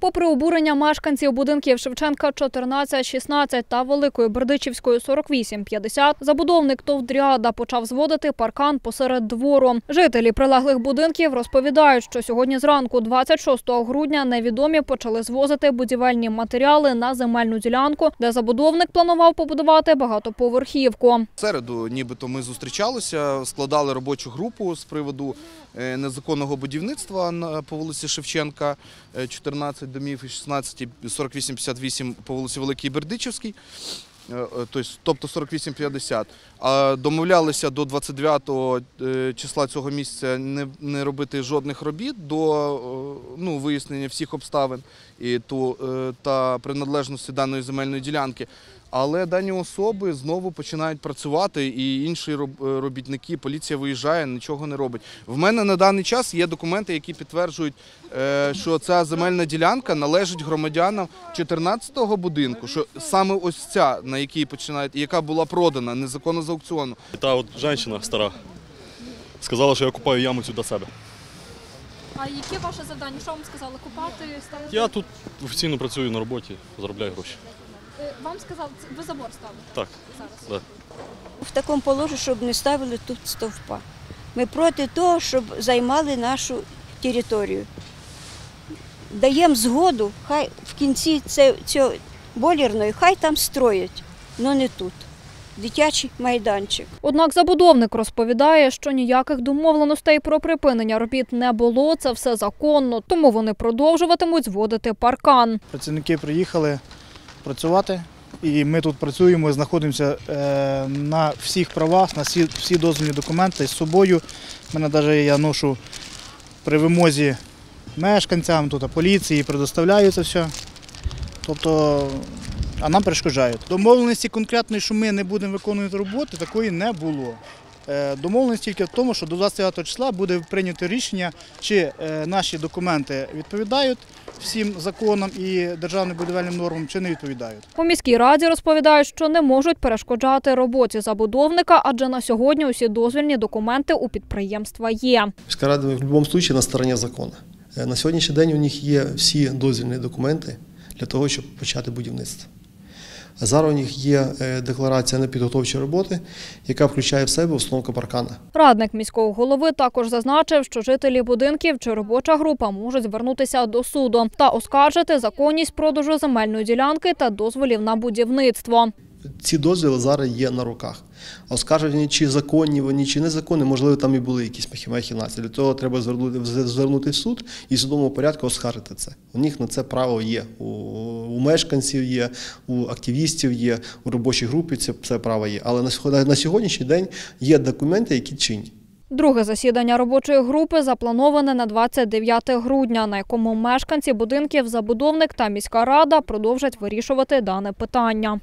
Попри обурення мешканців будинків Шевченка 14, 16 та Великої Бердичівської 48, 50, забудовник Товдріада почав зводити паркан посеред двору. Жителі прилеглих будинків розповідають, що сьогодні зранку, 26 грудня, невідомі почали звозити будівельні матеріали на земельну ділянку, де забудовник планував побудувати багатоповерхівку. Середу нібито ми зустрічалися, складали робочу групу з приводу е, незаконного будівництва по вулиці Шевченка, е, 14 домів і 16, 48-58 по вулиці Великій Бердичівській. Е, е, тобто- Тобто 48-50. А домовлялися до 29 е, числа цього місяця не, не робити жодних робіт до ну, вияснення всіх обставин і ту, та приналежності даної земельної ділянки. Але дані особи знову починають працювати, і інші робітники, поліція виїжджає, нічого не робить. В мене на даний час є документи, які підтверджують, що ця земельна ділянка належить громадянам 14-го будинку. Що саме ось ця, на якій починають, яка була продана незаконно з аукціону. І та от жінка стара сказала, що я купаю яму цю до себе. А яке ваше завдання? Що вам сказали? Купати ставити? Я тут офіційно працюю на роботі, заробляю гроші. Вам сказали, ви забор ставите Так, зараз. да. в такому положенні, щоб не ставили тут стовпа. Ми проти того, щоб займали нашу територію. Даємо згоду, хай в кінці це- цього болірної, хай там строять, але не тут. Дитячий майданчик. Однак забудовник розповідає, що ніяких домовленостей про припинення робіт не було. Це все законно, тому вони продовжуватимуть зводити паркан. Працівники приїхали працювати, і ми тут працюємо, знаходимося е, на всіх правах, на всі, всі дозвільні документи з собою. Мене навіть я ношу при вимозі мешканцям, тут поліції, предоставляю це все. Тобто, а нам перешкоджають. Домовленості конкретної, що ми не будемо виконувати роботи, такої не було. Е, Домовленість тільки в тому, що до 29 числа буде прийнято рішення, чи е, наші документи відповідають всім законам і державним будівельним нормам, чи не відповідають. У міській раді розповідають, що не можуть перешкоджати роботі забудовника, адже на сьогодні усі дозвільні документи у підприємства є. Міська рада в будь-якому випадку на стороні закону. Е, На сьогоднішній день у них є всі дозвільні документи для того, щоб почати будівництво. Зараз у них є е, декларація на підготовчі роботи, яка включає в себе установку паркана. Радник міського голови також зазначив, що жителі будинків чи робоча група можуть звернутися до суду та оскаржити законність продажу земельної ділянки та дозволів на будівництво. Ці дозвіли зараз є на руках. Оскаржені чи законні вони, чи незаконні, можливо, там і були якісь махі- махінації. Для того треба звернути, звернути в суд і в судовому порядку оскаржити це. У них на це право є. У, у мешканців є, у активістів є, у робочій групі це, це право є. Але на, на сьогоднішній день є документи, які чинні. Друге засідання робочої групи заплановане на 29 грудня, на якому мешканці будинків, забудовник та міська рада продовжать вирішувати дане питання.